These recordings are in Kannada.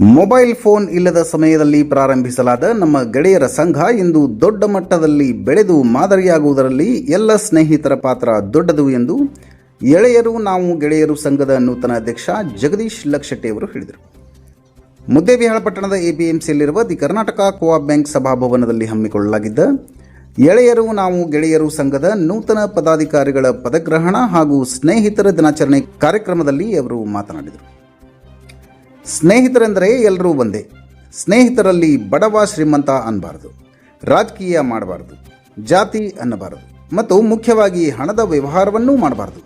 ಮೊಬೈಲ್ ಫೋನ್ ಇಲ್ಲದ ಸಮಯದಲ್ಲಿ ಪ್ರಾರಂಭಿಸಲಾದ ನಮ್ಮ ಗೆಳೆಯರ ಸಂಘ ಇಂದು ದೊಡ್ಡ ಮಟ್ಟದಲ್ಲಿ ಬೆಳೆದು ಮಾದರಿಯಾಗುವುದರಲ್ಲಿ ಎಲ್ಲ ಸ್ನೇಹಿತರ ಪಾತ್ರ ದೊಡ್ಡದು ಎಂದು ಎಳೆಯರು ನಾವು ಗೆಳೆಯರು ಸಂಘದ ನೂತನ ಅಧ್ಯಕ್ಷ ಜಗದೀಶ್ ಲಕ್ಷಟ್ಟೆ ಅವರು ಹೇಳಿದರು. ಮುದ್ದೇಬಿಹಾಳ ಪಟ್ಟಣದ ಎಪಿಎಂಸಿಯಲ್ಲಿರುವ ದಿ ಕರ್ನಾಟಕ ಕೋಆಪ್ ಬ್ಯಾಂಕ್ ಸಭಾಭವನದಲ್ಲಿ ಹಮ್ಮಿಕೊಳ್ಳಲಾಗಿದ್ದ ಎಳೆಯರು ನಾವು ಗೆಳೆಯರು ಸಂಘದ ನೂತನ ಪದಾಧಿಕಾರಿಗಳ ಪದಗ್ರಹಣ ಹಾಗೂ ಸ್ನೇಹಿತರ ದಿನಾಚರಣೆ ಕಾರ್ಯಕ್ರಮದಲ್ಲಿ ಅವರು ಮಾತನಾಡಿದರು. ಸ್ನೇಹಿತರೆಂದರೆ ಎಲ್ಲರೂ ಒಂದೇ. ಸ್ನೇಹಿತರಲ್ಲಿ ಬಡವ ಶ್ರೀಮಂತ ಅನ್ನಬಾರದು ರಾಜಕೀಯ ಮಾಡಬಾರದು. ಜಾತಿ ಅನ್ನಬಾರದು. ಮತ್ತು ಮುಖ್ಯವಾಗಿ ಹಣದ ವ್ಯವಹಾರವನ್ನೂ ಮಾಡಬಾರದು.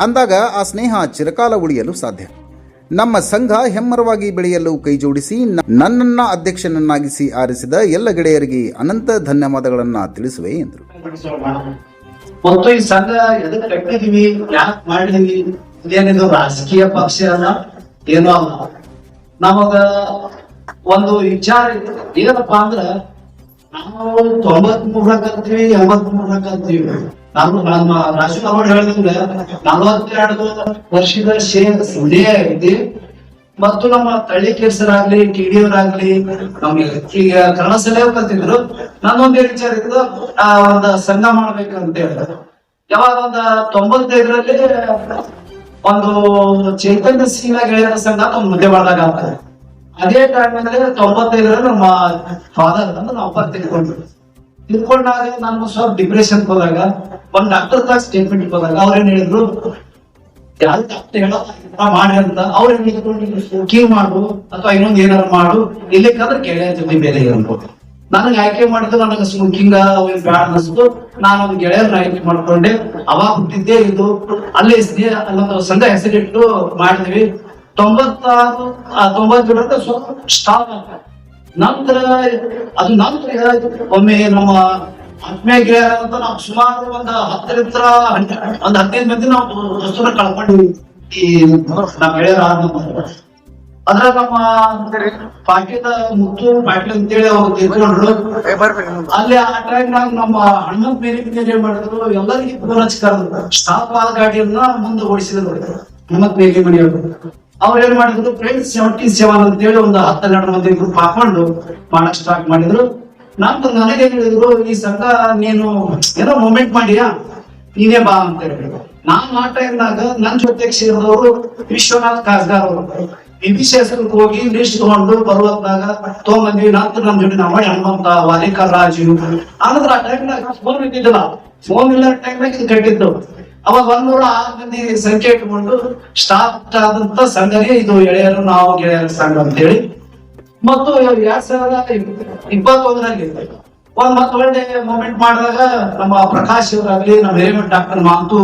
ಅಂದಾಗ ಆ ಸ್ನೇಹ ಚಿರಕಾಲ ಉಳಿಯಲು ಸಾಧ್ಯ. ನಮ್ಮ ಸಂಘ ಹೆಮ್ಮರವಾಗಿ ಬೆಳೆಯಲು ಕೈಜೋಡಿಸಿ ನನ್ನನ್ನ ಅಧ್ಯಕ್ಷನನ್ನಾಗಿಸಿ ಆರಿಸಿದ ಎಲ್ಲ ಗೆಳೆಯರಿಗೆ ಅನಂತ ಧನ್ಯವಾದಗಳನ್ನು ತಿಳಿಸುವೆ ಎಂದರು. ಮತ್ತು ಈ ಸಂಘ ಎದಕ್ಕೆ ಕಟ್ಟಿದೀವಿ ಯಾಕೆ ಮಾಡಿದೀವಿ ಇದೇನಿದು ರಾಜಕೀಯ ಪಕ್ಷ ಏನೋ ನಮಗ ಒಂದು ವಿಚಾರ ಇತ್ತು. ಏನಪ್ಪಾ ಅಂದ್ರ ನಾವು ತೊಂಬತ್ ಮೂರಕ್ಕಂತೀವಿ ಎಂಬತ್ ಮೂರಕ್ಕಂತೀವಿ ನಮ್ಮ ರಾಜೀವ್ ಅವರು ಹೇಳಿದ್ರೆ ನಲವತ್ತೆರಡು ವರ್ಷದ ಶೇ ಸುಳಿ ಐತಿ ಮತ್ತು ನಮ್ಮ ತಳ್ಳಿ ಕೇಸರಾಗ್ಲಿ ಟಿಡಿಯವರಾಗ್ಲಿ ನಮ್ಗೆ ಈಗ ಕನ್ನಡ ಸಲಹೆ ಕಲ್ತಿದ್ರು ನನ್ನೊಂದೇ ವಿಚಾರ ಇತ್ತು, ಆ ಒಂದು ಸಂಘ ಮಾಡ್ಬೇಕಂತ ಹೇಳಿದ್ರು ಯಾವಾಗ ಒಂದ ತೊಂಬತ್ತೈದರಲ್ಲಿ ಒಂದು ಚೈತನ್ಯ ಸಿಂಗ್ ಗೆಳೆಯರ ಸಂಘ ಒಂದು ಮುದ್ದೆ ಮಾಡಿದಾಗ ಆಗ್ತದೆ. ಅದೇ ಟೈಮ್ನಲ್ಲಿ ತೊಂಬತ್ತೈದರಲ್ಲಿ ನಮ್ಮ ಫಾದರ್ ಅಂತ ನಾವು ಅಪ್ಪ ತಿಳ್ಕೊಂಡ್ರು ತಿಳ್ಕೊಂಡಾಗ ನಾನು ಸ್ವಲ್ಪ ಡಿಪ್ರೆಷನ್ ಹೋದಾಗ, ಒಂದು ಡಾಕ್ಟರ್ ತಾಗ ಸ್ಟೇಟ್ಮೆಂಟ್ ಹೋದಾಗ ಅವ್ರೇನ್ ಹೇಳಿದ್ರು, ಯಾರು ಡಾಕ್ಟರ್ ಹೇಳೋ ಮಾಡಿ ಅಂತ ಅವ್ರ ಕೀವ್ ಮಾಡು ಅಥವಾ ಇನ್ನೊಂದು ಏನಾರು ಮಾಡು ಇಲ್ಲಿಕ್ಕಂದ್ರೆ ಗೆಳೆಯ ಜೊತೆ ಬೇರೆ ಇರ್ಬೋದು ನನಗೆ ಆಯ್ಕೆ ಮಾಡಿದ್ದು ನನಗೆ ಸ್ಮೋಕಿಂಗ್ ಬ್ಯಾಡ ಅನಿಸ್ತು ನಾನು ಒಂದು ಗೆಳೆಯರನ್ನ ಆಯ್ಕೆ ಮಾಡ್ಕೊಂಡೆ. ಅವಾಗ ಹುಟ್ಟಿದ್ದೇ ಇದು. ಅಲ್ಲೇ ಸ್ನೇಹ ಅಲ್ಲೊಂದು ಸಂಘ ಹೆಸರಿಟ್ಟು ಮಾಡಿದ್ವಿ. ತೊಂಬತ್ತಾರು ಆ, ತೊಂಬತ್ತೇಳರಲ್ಲಿ ಸ್ವಲ್ಪ ಸ್ಟಾಪ್ ನಂತರ ಅದು ನಂತರ ಒಮ್ಮೆ ನಮ್ಮ ಆತ್ಮೀಯ ಗೆಳೆಯರ ಅಂತ ನಾವು ಸುಮಾರು ಒಂದು ಹತ್ತರಿಂದ ಒಂದ್ ಹದಿನೈದು ಮಂದಿ ನಾವು ವಸ್ತುನ ಕಳ್ಕೊಂಡಿವಿ ಈ ನಮ್ಮ ಗೆಳೆಯರ. ಅದ್ರ ನಮ್ಮ ಪಾಟೀಲ ಮುತ್ತು ಪಾಟೀಲ್ ಅಂತೇಳಿ ಅವ್ರು ತಿಳ್ಕೊಂಡ್ರು. ಅಲ್ಲಿ ಆ ಟೈಮ್ನಾಗ ನಮ್ಮ ಹಣ್ಣು ಬೇರೆ ಏನ್ ಮಾಡಿದ್ರು ಎಲ್ಲರಿಗೂ ಹಚ್ಚಿ ಕರೆದ್ರು ಸ್ಟಾಪ್ ಆದ ಗಾಡಿಯನ್ನ ಮುಂದೆ ಓಡಿಸಿದ್ರು ಹನುಮಂತ ಬೇರೆ ಮನೆಯವರು. ಅವ್ರು ಏನ್ ಮಾಡಿದ್ರು ಫ್ರೆಂಡ್ಸ್ ಸೆವೆಂಟಿ ಸೆವೆನ್ ಅಂತೇಳಿ ಒಂದು ಹತ್ತೆರಡು ಮಂದಿ ಗ್ರೂಪ್ ಹಾಕೊಂಡು ಮಾಡಕ್ ಸ್ಟಾರ್ಟ್ ಮಾಡಿದ್ರು. ನಂತರ ನನಗೆ ಹೇಳಿದ್ರು ಈ ಸಂಘ ನೀನು ಏನೋ ಮೂಮೆಂಟ್ ಮಾಡಿಯಾ? ನೀನೇ ಬಾ ಅಂತ ಹೇಳಿದ್ರು. ನಾನು ಆ ಟೈಮ್ನಾಗ ನನ್ ಜೊತೆಗೆ ಸೇರಿದವರು ವಿಶ್ವನಾಥ್ ಕಾಸ್ಗಾರ್ ಅವರು. ಹೆಸರಿಗೆ ಹೋಗಿ ತಗೊಂಡು ಬರುವಂತಾಗ ತಗೊಂಬಂದ್ವಿ ನಾಲ್ಕು ನಮ್ಮ ಜೊತೆ ನಮ್ಮ ಹನುಮಂತ ವಾಲಿಕಾ ರಾಜು ಆನಂತರ ಆ ಟೈಮ್ನಾಗ ಫೋನ್ ಇದ್ದಿದ್ದಿಲ್ಲ ಫೋನ್ ಇಲ್ಲ ಟೈಮ್ನಾಗ ಕಟ್ಟಿದ್ದು ಅವಾಗ ಒಂದೂರ ಆರು ಮಂದಿ ಸಂಖ್ಯೆ ಇಟ್ಕೊಂಡು ಸ್ಟಾರ್ಟ್ ಆದಂತ ಸಂಘನೇ ಇದು ಎಳೆಯರು, ನಾವು ಗೆಳೆಯರ ಸಂಘ ಅಂತೇಳಿ. ಮತ್ತು ಎರಡ್ ಸಾವಿರದ ಇಪ್ಪತ್ತೊಂದರಲ್ಲಿ ಒಂದ್ ಮತ್ ಒಳ್ಳೆ ಮೂಮೆಂಟ್ ಮಾಡಿದಾಗ ನಮ್ಮ ಪ್ರಕಾಶ್ ಇವರಾಗ್ಲಿ, ನಮ್ಮ ಹಿರೇಮಠ ಡಾಕ್ಟರ್ ಮಾತು,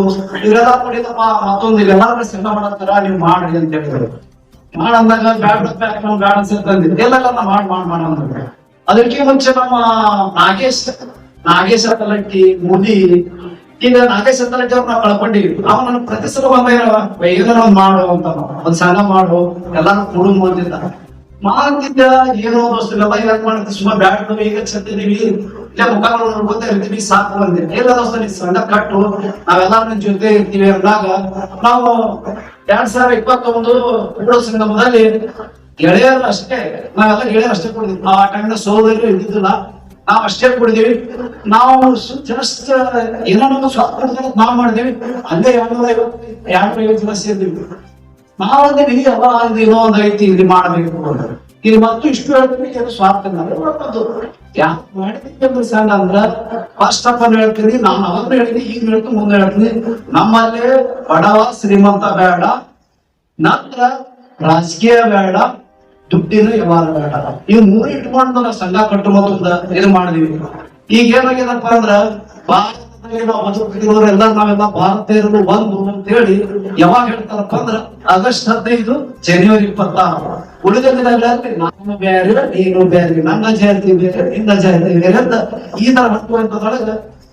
ಇವರೆಲ್ಲ ನಮ್ಮ ಮತ್ತೊಂದು ಎಲ್ಲಾರು ಸಂಘ ಮಾಡತ್ತಾರ, ನೀವು ಮಾಡ್ರಿ ಅಂತ ಹೇಳಿದ್ರು ಮಾಡಂದಾಗ ಬ್ಯಾಡ್ ಬ್ಯಾಕ್ ಬ್ಯಾಡ್ ಅನ್ಸುತ್ತೆ ಎಲ್ಲ ಮಾಡ್ ಮಾಡ್, ಮಾಡ ಅದಕ್ಕೆ ಮುಂಚೆ ನಮ್ಮ ನಾಗೇಶ್ ನಾಗೇಶ್ ಅತಲಟ್ಟಿ ಮುದಿ ಈಗ ನಾಗೇಶ್ ಅತಲಟ್ಟಿ ಅವ್ರು ನಾವು ಕಳ್ಕೊಂಡಿವಿ ಅವ ನನ್ ಪ್ರತಿ ಸಲ ಬಂದಾಗ ಏನಾರ ಒಂದ್ ಮಾಡು ಅಂತ ಒಂದ್ ಸಾಲ ಮಾಡು ಎಲ್ಲಾರು ಕೊಡು ಅಂತಿದ್ದ ಮಾಡ್ತಿದ್ದ ಏನೋ ದೋಸ್ತರೆಲ್ಲ ಯಾಕೆ ಮಾಡ್ತೀವಿ ಸುಮ್ಮನೆ ಬ್ಯಾಡ್ ಈಗ ಚಂದಿದೀವಿ ಇಲ್ಲ, ಮುಖ ನೋಡ್ಕೊತಾ ಇರ್ತೀವಿ. ಸಾಕು ಅಂದೆ. ಎಲ್ಲ ದೋಸ್ತ ನೀ ಸಣ್ಣ ಕಟ್ಟು. ನಾವೆಲ್ಲ ನಿನ್ ಜೊತೆ ಇರ್ತೀವಿ ಅಂದಾಗ ನಾವು ಎರಡ್ ಸಾವಿರ ಇಪ್ಪತ್ತೊಂದು ಕೂಡ ಸಂಗಮದಲ್ಲಿ ಗೆಳೆಯರು ಅಷ್ಟೇ, ನಾವೆಲ್ಲ ಗೆಳೆಯರು ಅಷ್ಟೇ ಕುಡಿದ್ವಿ ಆ ಟೈಮ್ನ ಸೋದರಿ ಇದ್ದಿದ್ದಿಲ್ಲ. ನಾವು ಅಷ್ಟೇ ಕುಡಿದೀವಿ ನಾವು ಜಸ್ಟ್ ಏನೋ ಸ್ವಾತಂತ್ರ್ಯ ನಾವು ಮಾಡಿದೀವಿ ಅಲ್ಲೇ ಎರಡ್ನೂರ ಐವತ್ತು ಎರಡ್ನೂರ ಐವತ್ತು ಜನ ಸೇರಿದ್ವಿ ನಾವೊಂದು ಇಲ್ಲಿ ಅವ ಇದು ಏನೋ ಒಂದ್ ಐತಿ ಇಲ್ಲಿ ಮಾಡಬೇಕು ಇಲ್ಲಿ ಮತ್ತು ಇಷ್ಟು ಹೇಳ್ತೀವಿ ಸ್ವಾರ್ಥ ಯಾಕೆ ಮಾಡಿದೀವಿ ಅಂದ್ರೆ ಸಣ್ಣ ಅಂದ್ರ ಫಸ್ಟ್ ಆಫ್ ಆಲ್ ಹೇಳ್ತೀನಿ, ನಾನು ಅವಾಗ ಹೇಳ್ತೀನಿ ಈಗ ಹೇಳ್ತೀನಿ, ಮುಂದೆ ಹೇಳ್ತೀನಿ. ನಮ್ಮಲ್ಲಿ ಬಡವ ಶ್ರೀಮಂತ ಬೇಡ, ನಂತರ ರಾಜಕೀಯ ಬೇಡ, ದುಡ್ಡಿನ ವ್ಯವಹಾರ ಬೇಡ. ಇವ್ ಮೂರು ಇಟ್ಕೊಂಡು ಸಂಘ ಕಟ್ಟು ಮತ್ತು ಇದು ಮಾಡಿದೀವಿ. ಈಗ ಏನಾಗ್ಯದಪ್ಪ ಅಂದ್ರ ಭಾರತದ ಬದುಕಿರೋರೆಲ್ಲ ನಾವೆಲ್ಲ ಭಾರತೀಯರು ಒಂದು ಅಂತ ಹೇಳಿ ಯಾವಾಗ ಹೇಳ್ತಾರಪ್ಪ ಅಂದ್ರ ಆಗಸ್ಟ್ ಹದಿನೈದು ಜನವರಿ ಇಪ್ಪತ್ತಾರು. ಉಳಿದ ದಿನಗಳಲ್ಲಿ ನಾನು ಬೇರೆ, ನೀನು ಬೇರೆ, ನನ್ನ ಜಯಂತಿ ಬೇರೆ, ನಿನ್ನ ಜಯಂತಿ ಬೇರೆ ಅಂತ ಈ ತರ ಹತ್ತುವಂತದೊಳಗ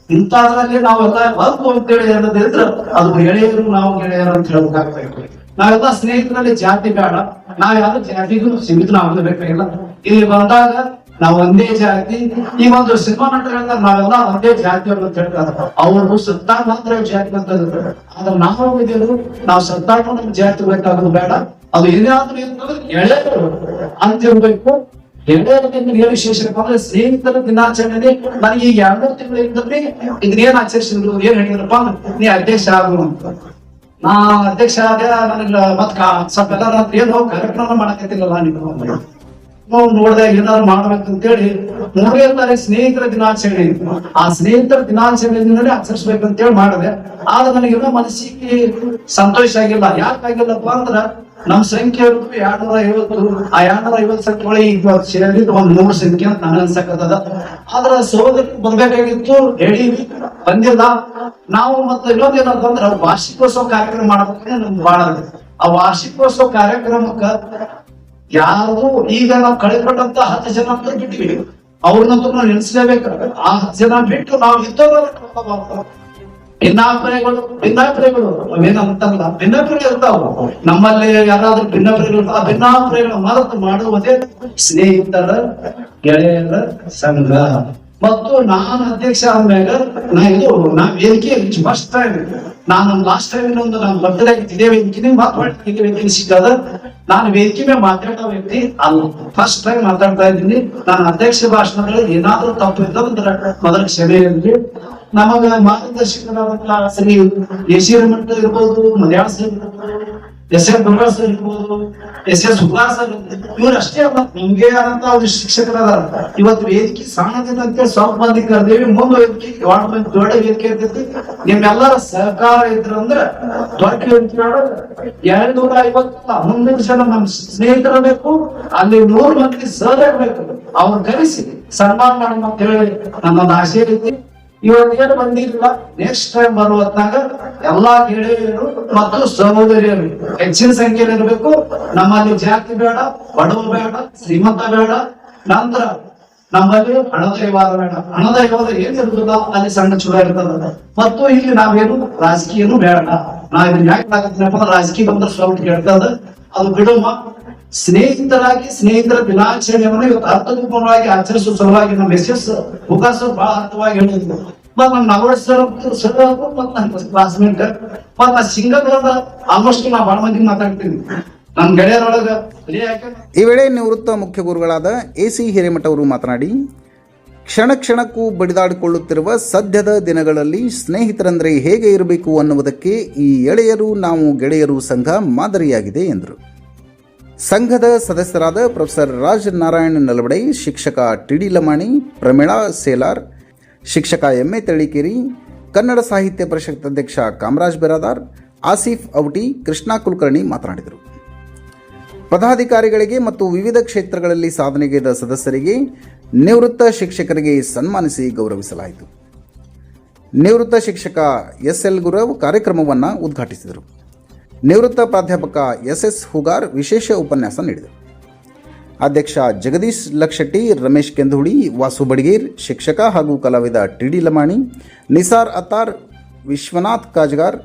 ಇಂಥದ್ರಲ್ಲಿ ನಾವೆಲ್ಲ ಒಂದು ಅಂತೇಳಿ ಅನ್ನೋದಿದ್ರೆ ಅದು ಗೆಳೆಯರು ನಾವು ಗೆಳೆಯರು ಅಂತ ಹೇಳ್ಬೇಕಾಗ್ತದೆ ನಾವೆಲ್ಲ ಸ್ನೇಹಿತರಲ್ಲಿ ಜಾತಿ ಬೇಡ. ನಾವ್ ಯಾವ್ದು ಜಾತಿಗೂ ಸೀಮಿತ ಆಗಬೇಕಾಗಿಲ್ಲ ಇಲ್ಲಿ ಬಂದಾಗ ನಾವು ಒಂದೇ ಜಾತಿ, ಈ ಒಂದು ಸಿನಿಮಾ ನಟರಿಂದ ನಾವೆಲ್ಲ ಒಂದೇ ಜಾತಿ ಅಂತ ಹೇಳ್ತಾರೆ. ಅವರು ಸತ್ತಾ ಮಾತ್ರ ಜಾತಿ ಅಂತ ಹೇಳ್ತಾರೆ. ಆದ್ರೆ ನಾವು ಇದೇನು ನಾವು ಸತ್ತಾ ನಮ್ಗೆ ಜಾತಿ ಬೇಕಾಗೋದು ಬೇಡ. ಅದು ಏನಾದ್ರೂ ಎಳೆಯರು ಅಂತ ಇರ್ಬೇಕು. ಗೆಳೆಯರದಿಂದ ಏನು ವಿಶೇಷಪ್ಪ ಅಂದ್ರೆ ಸ್ನೇಹಿತರ ದಿನಾಚರಣೆ ನನಗೆ ಈಗ ಎರಡು ತಿಂಗಳಿಂದಲೇ ಇದನ್ನೇನ್ ಆಚರಿಸಿದ್ರು, ಏನ್ ಹೇಳಿದ್ರಪ್ಪ ನೀ ಅಧ್ಯಕ್ಷ ಆಗು ಅಂತ. ನಾ ಅಧ್ಯಕ್ಷ ಆದ ನನಗ ಮತ್ ಸ್ವಲ್ಪ ಎಲ್ಲ ರಾತ್ರಿ ಏನು ಕಾರ್ಯಕ್ರಮ ಮಾಡಕತ್ತಿಲ್ಲ ನೀವು ನಾವು ನೋಡಿದಾಗ ಏನಾದ್ರು ಮಾಡ್ಬೇಕು ಅಂತೇಳಿ ಮೂರನೇ ತಾರೀಕು ಸ್ನೇಹಿತರ ದಿನಾಚರಣೆ. ಆ ಸ್ನೇಹಿತರ ದಿನಾಚರಣೆ ಆಚರಿಸ್ಬೇಕಂತ ಹೇಳಿ ಮಾಡಿದೆ ಆದ್ರೆ ನನಗೆಲ್ಲ ಮನಸ್ಸಿಗೆ ಸಂತೋಷ ಆಗಿಲ್ಲ ಯಾಕಾಗಿಲ್ಲಪ್ಪ ಅಂದ್ರ ನಮ್ ಸಂಖ್ಯೆ ಇರೋದು ಎರಡ್ನೂರ ಐವತ್ತು, ಆ ಎರಡ್ನೂರ ಐವತ್ತು ಸಂಖ್ಯೆ ಒಳಗೆ ಒಂದು ನೂರು ಸಂಖ್ಯೆ ಅಂತ ನನಗೆ ಅನ್ಸಕತ್ತದ ಆದ್ರ ಸೋದರಿ ಬರ್ಬೇಕಾಗಿತ್ತು ಹೇಳಿ ಬಂದಿಲ್ಲ ನಾವು ಮತ್ತೆ ಇನ್ನೊಂದ್ ಏನಂತಂದ್ರ ವಾರ್ಷಿಕೋತ್ಸವ ಕಾರ್ಯಕ್ರಮ ಮಾಡ್ಬೇಕಂದ್ರೆ ನಮ್ಗೆ. ಆ ವಾರ್ಷಿಕೋತ್ಸವ ಕಾರ್ಯಕ್ರಮಕ್ಕ ಯಾರು ಈಗ ನಾವು ಕಳೆದ್ಕೊಂಡಂತ ಹತ್ತು ಜನ ಅಂತ ಬಿಟ್ಟಿವಿ ಅವ್ರನ್ನಂತೂ ನಾವು ನೆನೆಸಲೇಬೇಕಾಗ ಆ ಹತ್ತು ಜನ ಬಿಟ್ಟು ನಾವು ಇದ್ದವರನ್ನ ಭಿನ್ನಾಭಿಪ್ರಾಯಗಳು ಭಿನ್ನಾಭಿಪ್ರಾಯಗಳು ಅವೇನಂತಲ್ಲ ಭಿನ್ನಾಭಿಪ್ರಾಯ ಇರ್ತಾವ. ನಮ್ಮಲ್ಲಿ ಯಾರಾದ್ರೂ ಭಿನ್ನಾಭಿಪ್ರಾಯಗಳು. ಆ ಭಿನ್ನಾಭಿಪ್ರಾಯಗಳ ಮರೆತು ಮಾಡುವುದೇ ಸ್ನೇಹಿತರ, ಗೆಳೆಯರ ಸಂಘ. ಮತ್ತು ನಾನು ಅಧ್ಯಕ್ಷ ಆದ್ಮ್ಯಾಗ ನಾ ಇದು, ನಾ ವೇದಿಕೆ ಫಸ್ಟ್ ಟೈಮ್ ನಾನು ಲಾಸ್ಟ್ ಟೈಮ್ ಇನ್ನೊಂದು ನಾನು ಬರ್ತ್ಡೇ ಇದೇ ವೇದಿಕೆ ಮಾತಾಡ್ತೀನಿ ವೇದಿಕೆ ಸಿಕ್ಕದ ನಾನು ವೇದಿಕೆ ಮೇಲೆ ಮಾತಾಡೋ ವ್ಯಕ್ತಿ ಅಲ್ಲ. ಫಸ್ಟ್ ಟೈಮ್ ಮಾತಾಡ್ತಾ ಇದ್ದೀನಿ. ನಾನು ಅಧ್ಯಕ್ಷ ಭಾಷಣದಲ್ಲಿ ಏನಾದ್ರೂ ತಪ್ಪು ಇದ್ದಂದ್ರೆ ಮೊದಲ ಕ್ಷಮೆ ಇರಲಿ. ನಮಗ ಮಾರ್ಗದರ್ಶಕರಾದಂತಹ ಶ್ರೀ ಯಶೀರ ಮಠ ಇರ್ಬೋದು, ಮಲಯಾಳ ಎಸ್ ಎಸ್ ಇರ್ಬೋದು ಎಸ್ ಎಸ್ ಸರ್ ಇವ್ರು ಅಷ್ಟೇ ಅಲ್ಲ ನಿಮ್ಗೆ ಆದಂತ ಶಿಕ್ಷಕರ ಶಿಕ್ಷಕರದಾರ ಇವತ್ತು ವೇದಿಕೆ ಸಣ್ಣದಿನ ಅಂತ ಸ್ವಲ್ಪ ಮಂದಿ ಕರೆದೇವಿ ಮುಂದೆ ವೇದಿಕೆ ದೊಡ್ಡ ನಿಮ್ಮೆಲ್ಲರ ಸಹಕಾರ ಇದ್ರಂದ್ರ ದೊಡ್ಡ ವೇದಿಕೆ ಐವತ್ತ ಜನ ನಮ್ ಸ್ನೇಹಿತರ ಬೇಕು ಅಲ್ಲಿ ನೂರು ಮಂದಿ ಸರ್ ಬೇಕು ಅವ್ರು ಕರೆಸಿ ಸನ್ಮಾನ ಅಂತ ಹೇಳಿ ನನ್ನ ಆಸೆ ಐತಿ ಇವತ್ತೇನು ಬಂದಿಲ್ಲ ನೆಕ್ಸ್ಟ್ ಟೈಮ್ ಬರುವತ್ನಾಗ ಎಲ್ಲಾ ಗೆಳೆಯರು ಮತ್ತು ಸಹೋದರಿಯರು ಹೆಚ್ಚಿನ ಸಂಖ್ಯೆಯಲ್ಲಿ ಇರಬೇಕು. ನಮ್ಮಲ್ಲಿ ಜಾತಿ ಬೇಡ, ಬಡವ ಬೇಡ, ಶ್ರೀಮಂತ ಬೇಡ. ನಂತರ ನಮ್ಮಲ್ಲಿ ಹಣದೈವಾದ ಬೇಡ. ಹಣದೈವಾದ ಏನಿರ್ತದ ಅಲ್ಲಿ ಸಣ್ಣ ಚೂಡ ಇರ್ತದ ಮತ್ತು ಇಲ್ಲಿ ನಾವೇನು ರಾಜಕೀಯನು ಬೇಡ. ನಾ ಇದನ್ನ ಯಾಕೆ ರಾಜಕೀಯ ಬಂದ್ರೆ ಸ್ವಲ್ಪ ಕೇಳ್ತದ. ಅದು ಬಿಡುವ ಸ್ನೇಹಿತರಾಗಿ, ಸ್ನೇಹಿತರ ದಿನಾಚರಣೆಯನ್ನು ಇವತ್ತು ಅರ್ಥಪೂರ್ಣವಾಗಿ ಆಚರಿಸುವ ಸಲುವಾಗಿ ನಮ್ಮ ಮೆಸೇಜ್ ಮುಖಾಸ್ ಬಹಳ ಅರ್ಥವಾಗಿ ಹೇಳಿದ್ರು ಮತ್ ನಮ್ಮ ನಲವತ್ತು ಸರ್ ಸರ್ ನನ್ನ ಕ್ಲಾಸ್ಮೇಟ್ ಮತ್ ನಾ ಸಿಂಗಲ್ ಆಲ್ಮೋಸ್ಟ್ ನಾ ಬಹಳ ಮಂದಿ ಮಾತಾಡ್ತೀನಿ ನನ್ನ ಗೆಳೆಯರೊಳಗ ಈ ವೇಳೆ ನಿವೃತ್ತ ಮುಖ್ಯ ಗುರುಗಳಾದ ಎ ಸಿ ಹಿರೇಮಠ ಅವರು ಮಾತನಾಡಿ, ಕ್ಷಣ ಕ್ಷಣಕ್ಕೂ ಬಡಿದಾಡಿಕೊಳ್ಳುತ್ತಿರುವ ಸದ್ಯದ ದಿನಗಳಲ್ಲಿ ಸ್ನೇಹಿತರಂದರೆ ಹೇಗೆ ಇರಬೇಕು ಅನ್ನುವುದಕ್ಕೆ ಈ ಎಳೆಯರು, ನಾವು ಗೆಳೆಯರು ಸಂಘ ಮಾದರಿಯಾಗಿದೆ ಎಂದರು. ಸಂಘದ ಸದಸ್ಯರಾದ ಪ್ರೊಫೆಸರ್ ರಾಜ್ ನಾರಾಯಣ್ ನಲವಡೆ, ಶಿಕ್ಷಕ ಟಿ ಡಿ ಲಮಾಣಿ, ಪ್ರಮೀಳಾ ಸೇಲಾರ್, ಶಿಕ್ಷಕ ಎಂ ಎ ತಳಿಕೇರಿ, ಕನ್ನಡ ಸಾಹಿತ್ಯ ಪರಿಷತ್ ಅಧ್ಯಕ್ಷ ಕಾಮರಾಜ್ ಬಿರಾದಾರ್, ಆಸಿಫ್ ಔಟಿ, ಕೃಷ್ಣ ಕುಲಕರ್ಣಿ ಮಾತನಾಡಿದರು. ಪದಾಧಿಕಾರಿಗಳಿಗೆ ಮತ್ತು ವಿವಿಧ ಕ್ಷೇತ್ರಗಳಲ್ಲಿ ಸಾಧನೆಗೈದ ಸದಸ್ಯರಿಗೆ ನಿವೃತ್ತ ಶಿಕ್ಷಕರಿಗೆ ಸನ್ಮಾನಿಸಿ ಗೌರವಿಸಲಾಯಿತು. ನಿವೃತ್ತ ಶಿಕ್ಷಕ ಎಸ್ ಎಲ್ ಗುರವ್ ಕಾರ್ಯಕ್ರಮವನ್ನು ಉದ್ಘಾಟಿಸಿದರು. ನಿವೃತ್ತ ಪ್ರಾಧ್ಯಾಪಕ ಎಸ್ ಎಸ್ ಹುಗಾರ್ ವಿಶೇಷ ಉಪನ್ಯಾಸ ನೀಡಿದರು. ಅಧ್ಯಕ್ಷ ಜಗದೀಶ್ ಲಕ್ಷಟ್ಟಿ, ರಮೇಶ್ ಕೆಂದುಡಿ ವಾಸು ಬಡಿಗೇರ್, ಶಿಕ್ಷಕ ಹಾಗೂ ಕಲಾವಿದ ಟಿ ಡಿ ಲಮಾಣಿ, ನಿಸಾರ್ ಅತ್ತಾರ್, ವಿಶ್ವನಾಥ್ ಕಾಜ್ಗಾರ್,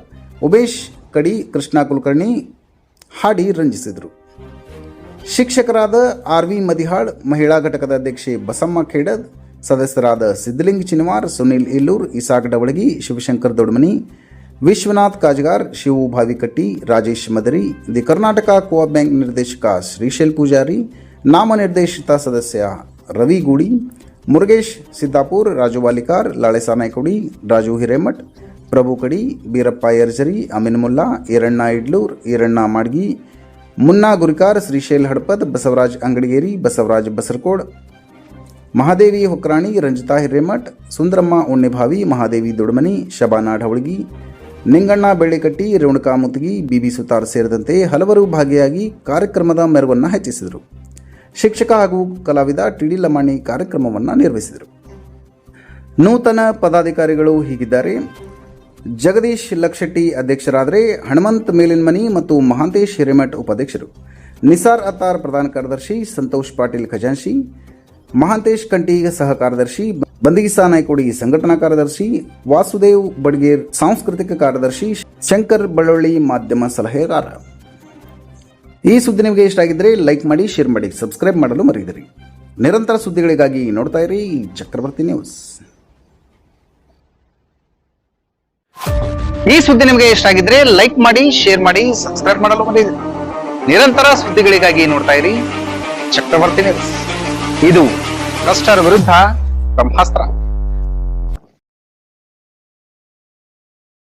ಉಮೇಶ್ ಕಡಿ, ಕೃಷ್ಣ ಕುಲಕರ್ಣಿ, ಹಾಡಿ ರಂಜಿಸಿದರು. ಶಿಕ್ಷಕರಾದ ಆರ್ ವಿ ಮದಿಹಾಳ್, ಮಹಿಳಾ ಘಟಕದ ಅಧ್ಯಕ್ಷೆ ಬಸಮ್ಮ ಖೇಡದ್, ಸದಸ್ಯರಾದ Siddaling Chinwar Sunil Illur, Isak Davalagi, Shivashankar Dodmani Vishwanath Kajgar, Shivu Bhavikatti, Rajesh Madari, the Karnataka coop bank ನಿರ್ದೇಶಕ ಶ್ರೀಶೈಲ್ ಪೂಜಾರಿ ನಾಮನಿರ್ದೇಶಿತ ಸದಸ್ಯ ರವಿ ಗೂಡಿ, ಮುರುಗೇಶ್ ಸಿದ್ದಾಪುರ್, ರಾಜು ವಾಲಿಕಾರ್ ಲಾಳೆಸಾ ನಾಯ್ಕುಡಿ, ರಾಜು ಹಿರೇಮಠ್, ಪ್ರಭು ಕಡಿ, ಬೀರಪ್ಪ ಯರ್ಜರಿ, ಅಮೀನ್ ಮುಲ್ಲಾ, ಈರಣ್ಣ ಇಡ್ಲೂರ್, ಈರಣ್ಣ ಮಾಡ್ಗಿ, ಮುನ್ನಾ ಗುರಿಕಾರ್ ಶ್ರೀಶೈಲ್ ಹಡಪದ್, ಬಸವರಾಜ್ ಅಂಗಡಿಗೇರಿ, ಬಸವರಾಜ್ ಬಸರಕೋಡ್, ಮಹಾದೇವಿ ಹೊಕ್ರಾಣಿ, ರಂಜಿತಾ ಹಿರೇಮಠ್, ಸುಂದರಮ್ಮ ಉಣ್ಣೆಭಾವಿ, ಮಹಾದೇವಿ ದೊಡ್ಮನಿ ಶಬಾನಾ ಢವಳಗಿ ನಿಂಗಣ್ಣ ಬೆಳ್ಳಿಕಟ್ಟಿ ರೇಣುಕಾ ಮುತ್ಗಿ ಬಿಬಿ ಸುತಾರ್ ಸೇರಿದಂತೆ ಹಲವರು ಭಾಗಿಯಾಗಿ ಕಾರ್ಯಕ್ರಮದ ಮೆರವನ್ನು ಹೆಚ್ಚಿಸಿದರು. ಶಿಕ್ಷಕ ಹಾಗೂ ಕಲಾವಿದ ಟಿ ಡಿ ಲಮಾಣಿ ಕಾರ್ಯಕ್ರಮವನ್ನು ನಿರ್ವಹಿಸಿದರು. ನೂತನ ಪದಾಧಿಕಾರಿಗಳು ಹೀಗಿದ್ದಾರೆ. ಜಗದೀಶ್ ಲಕ್ಷೆಟ್ಟಿ ಅಧ್ಯಕ್ಷರಾದರೆ ಹನುಮಂತ್ ಮೇಲಿನ್ಮನಿ ಮತ್ತು ಮಹಾಂತೇಶ್ ಹಿರೇಮಠ್ ಉಪಾಧ್ಯಕ್ಷರು. ನಿಸಾರ್ ಅತ್ತಾರ್ ಪ್ರಧಾನ ಕಾರ್ಯದರ್ಶಿ ಸಂತೋಷ್ ಪಾಟೀಲ್ ಖಜಾನ್ಶಿ ಮಹಾಂತೇಶ್ ಕಂಠೀಗ ಸಹ ಕಾರ್ಯದರ್ಶಿ ಬಂದೀಸಾ ನಾಯ್ಕೋಡಿ ಸಂಘಟನಾ ಕಾರ್ಯದರ್ಶಿ ವಾಸುದೇವ್ ಬಡ್ಗೇರ್, ಸಾಂಸ್ಕೃತಿಕ ಕಾರ್ಯದರ್ಶಿ ಶಂಕರ್ ಬಳ್ಳೊಳ್ಳಿ ಮಾಧ್ಯಮ ಸಲಹೆಗಾರ. ಈ ಸುದ್ದಿ ನಿಮಗೆ ಇಷ್ಟ ಆಗಿದ್ರೆ ಲೈಕ್ ಮಾಡಿ, ಶೇರ್ ಮಾಡಿ, ಸಬ್ಸ್ಕ್ರೈಬ್ ಮಾಡಲು ಮರೆಯದಿರಿ. ನಿರಂತರ ಸುದ್ದಿಗಳಿಗಾಗಿ ನೋಡ್ತಾ ಇರಿ ಚಕ್ರವರ್ತಿ ನ್ಯೂಸ್. ಈ ಸುದ್ದಿ ನಿಮಗೆ ಇಷ್ಟ ಆಗಿದ್ರೆ ಲೈಕ್ ಮಾಡಿ, ಶೇರ್ ಮಾಡಿ, ಸಬ್ಸ್ಕ್ರೈಬ್ ಮಾಡಲು ಮರೆಯದಿರಿ. ನಿರಂತರ ಸುದ್ದಿಗಳಿಗಾಗಿ ನೋಡ್ತಾ ಇರಿ ಚಕ್ರವರ್ತಿ ನ್ಯೂಸ್. ಇದು ಭ್ರಷ್ಟರ ವಿರುದ್ಧ ಬ್ರಹ್ಮಾಸ್ತ್ರ